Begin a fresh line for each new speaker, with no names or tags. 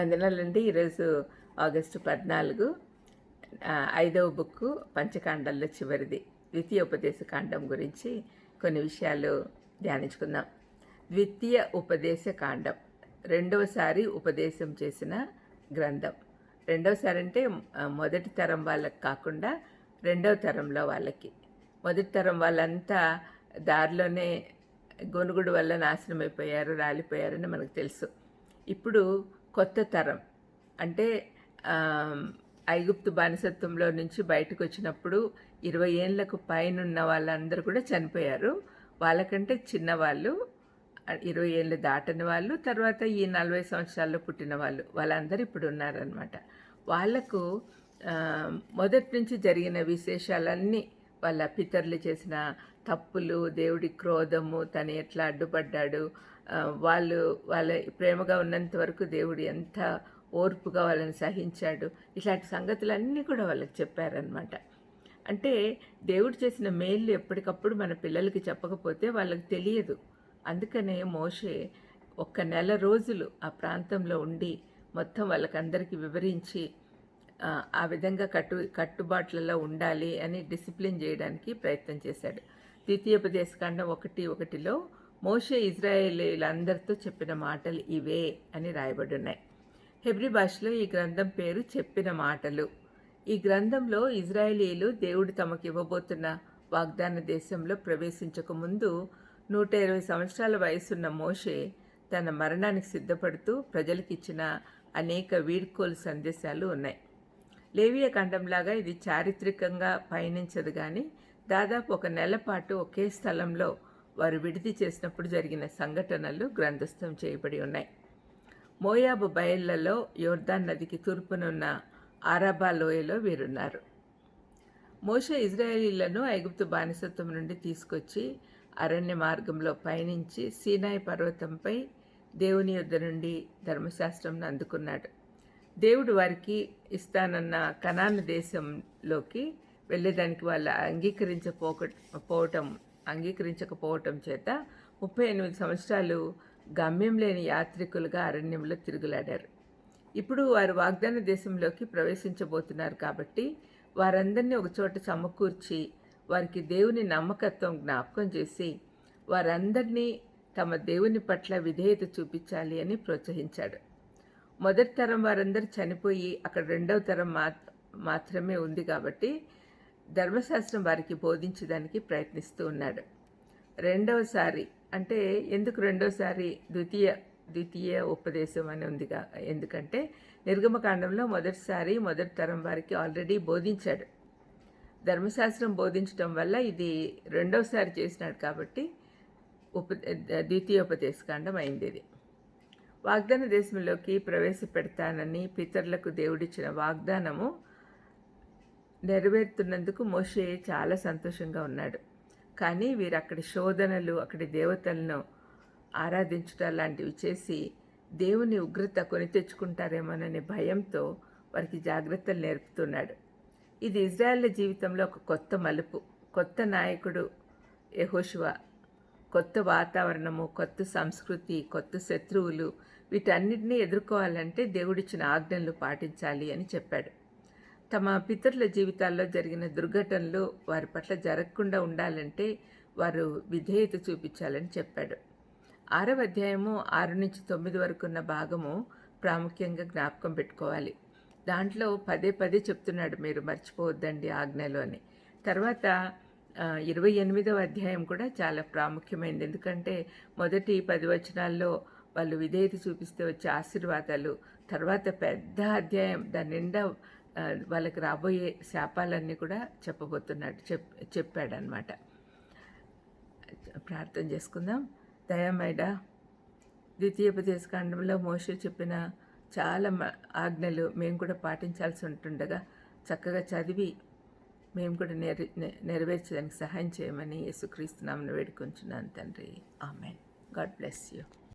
వందనాలండి ఈరోజు ఆగస్టు పద్నాలుగు ఐదవ బుక్ పంచకాండాల్లో చివరిది. ద్వితీయ ఉపదేశ కాండం గురించి కొన్ని విషయాలు ధ్యానించుకుందాం. ద్వితీయ ఉపదేశ కాండం. రెండవసారి ఉపదేశం చేసిన గ్రంథం. రెండవసారి అంటే మొదటి తరం వాళ్ళకి కాకుండా రెండవ తరంలో వాళ్ళకి. మొదటి తరం వాళ్ళంతా దారిలోనే గొనుగుడు వల్ల నాశనం అయిపోయారు రాలిపోయారని మనకు తెలుసు. ఇప్పుడు కొత్త తరం. అంటే ఐగుప్తు బానిసత్వంలో నుంచి బయటకు వచ్చినప్పుడు ఇరవై ఏళ్ళకు పైన ఉన్న వాళ్ళందరూ కూడా చనిపోయారు. వాళ్ళకంటే చిన్నవాళ్ళు ఇరవై ఏళ్ళు దాటని వాళ్ళు తర్వాత ఈ నలభై సంవత్సరాల్లో పుట్టిన వాళ్ళు వాళ్ళందరూ ఇప్పుడు ఉన్నారనమాట వాళ్ళకు మొదటి నుంచి జరిగిన విశేషాలన్నీ వాళ్ళ పితరులు చేసిన తప్పులు దేవుడి క్రోధము తను ఎట్లా అడ్డుపడ్డాడు వాళ్ళు వాళ్ళ ప్రేమగా ఉన్నంత వరకు దేవుడు ఎంత ఓర్పుగా వాళ్ళని సహించాడు. ఇట్లాంటి సంగతులన్నీ కూడా వాళ్ళకి చెప్పారనమాట అంటే దేవుడు చేసిన మేళ్ళు ఎప్పటికప్పుడు మన పిల్లలకి చెప్పకపోతే వాళ్ళకి తెలియదు. అందుకనే మోషే ఒక్క నెల రోజులు ఆ ప్రాంతంలో ఉండి మొత్తం వాళ్ళకందరికీ వివరించి ఆ, విధంగా కట్టు కట్టుబాట్లలో ఉండాలి అని డిసిప్లిన్ చేయడానికి ప్రయత్నం చేశాడు. ద్వితీయోపదేశకాండం ఒకటి ఒకటిలో మోషే ఇజ్రాయేలీలందరితో చెప్పిన మాటలు ఇవే అని రాయబడి ఉన్నాయి హెబ్రి భాషలో ఈ గ్రంథం పేరు చెప్పిన మాటలు. ఈ గ్రంథంలో ఇజ్రాయేలీలు దేవుడు తమకు ఇవ్వబోతున్న వాగ్దాన దేశంలో ప్రవేశించక ముందు నూట ఇరవై సంవత్సరాల వయసున్న మోషే తన మరణానికి సిద్ధపడుతూ ప్రజలకిచ్చిన అనేక వీడ్కోలు సందేశాలు ఉన్నాయి. లేవియ ఖండంలాగా ఇది చారిత్రకంగా పయనించదు కానీ దాదాపు ఒక నెల పాటు ఒకే స్థలంలో వారు విడిది చేసినప్పుడు జరిగిన సంఘటనలు గ్రంథస్థం చేయబడి ఉన్నాయి. మోయాబు బయళ్ళలో యోర్దాన్ నదికి తూర్పునున్న ఆరాబా లోయలో వీరున్నారు. మోష ఇజ్రాయేలీలను ఐగుప్తు బానిసత్వం నుండి తీసుకొచ్చి అరణ్య మార్గంలో పయనించి సీనాయి పర్వతంపై దేవుని యొద్ద నుండి ధర్మశాస్త్రంను అందుకున్నాడు దేవుడు వారికి ఇస్తానన్న కనాన దేశంలోకి వెళ్ళేదానికి వాళ్ళు అంగీకరించపోక పోవటం అంగీకరించకపోవటం చేత ముప్పై ఎనిమిది సంవత్సరాలు గమ్యం లేని యాత్రికులుగా అరణ్యంలో తిరుగులాడారు. ఇప్పుడు వారు వాగ్దాన దేశంలోకి ప్రవేశించబోతున్నారు కాబట్టి వారందరినీ ఒకచోట సమకూర్చి వారికి దేవుని నమ్మకత్వం జ్ఞాపకం చేసి వారందరినీ తమ దేవుని పట్ల విధేయత చూపించాలి అని ప్రోత్సహించాడు. మొదటి తరం వారందరూ చనిపోయి అక్కడ రెండవ తరం మా మాత్రమే ఉంది కాబట్టి ధర్మశాస్త్రం వారికి బోధించడానికి ప్రయత్నిస్తూ ఉన్నాడు. రెండవసారి అంటే ఎందుకు రెండవసారి ద్వితీయ ద్వితీయ ఉపదేశం అని ఉందిగా ఎందుకంటే నిర్గమకాండంలో మొదటిసారి మొదటి తరం వారికి ఆల్రెడీ బోధించాడు. ధర్మశాస్త్రం బోధించడం వల్ల ఇది రెండవసారి చేసినాడు కాబట్టి ఉప ద్వితీయోపదేశకాండం అయింది ఇది. వాగ్దాన దేశంలోకి ప్రవేశపెడతానని పితరులకు దేవుడిచ్చిన వాగ్దానము నెరవేరుతున్నందుకు మోషే చాలా సంతోషంగా ఉన్నాడు. కానీ వీరు అక్కడి శోధనలు అక్కడి దేవతలను ఆరాధించడం లాంటివి చేసి దేవుని ఉగ్రత కొని తెచ్చుకుంటారేమోననే భయంతో వారికి జాగ్రత్తలు నేర్పుతున్నాడు. ఇది ఇజ్రాయెల్ జీవితంలో ఒక కొత్త మలుపు కొత్త నాయకుడు యహోశివా కొత్త వాతావరణము కొత్త సంస్కృతి కొత్త శత్రువులు వీటన్నిటినీ ఎదుర్కోవాలంటే దేవుడిచ్చిన ఆజ్ఞలు పాటించాలి అని చెప్పాడు. తమ పితరుల జీవితాల్లో జరిగిన దుర్ఘటనలు వారి పట్ల జరగకుండా ఉండాలంటే వారు విధేయత చూపించాలని చెప్పాడు. ఆరవ అధ్యాయము ఆరు నుంచి తొమ్మిది వరకు ఉన్న భాగము ప్రాముఖ్యంగా జ్ఞాపకం పెట్టుకోవాలి. దాంట్లో పదే పదే చెప్తున్నాడు మీరు మర్చిపోవద్దండి ఆజ్ఞలో అని. తర్వాత ఇరవై ఎనిమిదవ అధ్యాయం కూడా చాలా ప్రాముఖ్యమైనది ఎందుకంటే మొదటి పది వచనాల్లో వాళ్ళు విధేయత చూపిస్తే వచ్చే ఆశీర్వాదాలు తర్వాత పెద్ద అధ్యాయం దాని నిండా వాళ్ళకి రాబోయే శాపాలన్నీ కూడా చెప్పబోతున్నాడు చెప్ చెప్పాడనమాట ప్రార్థన చేసుకుందాం. దయామైడ ద్వితీయోపదేశకాండంలో మోషే చెప్పిన చాలా మ- ఆజ్ఞలు మేము కూడా పాటించాల్సి ఉంటుండగా చక్కగా చదివి మేము కూడా నెర నెరవేర్చడానికి సహాయం చేయమని యేసుక్రీస్తు నామను వేడుకుంటున్నాను తండ్రి. ఆమెన్. God bless you.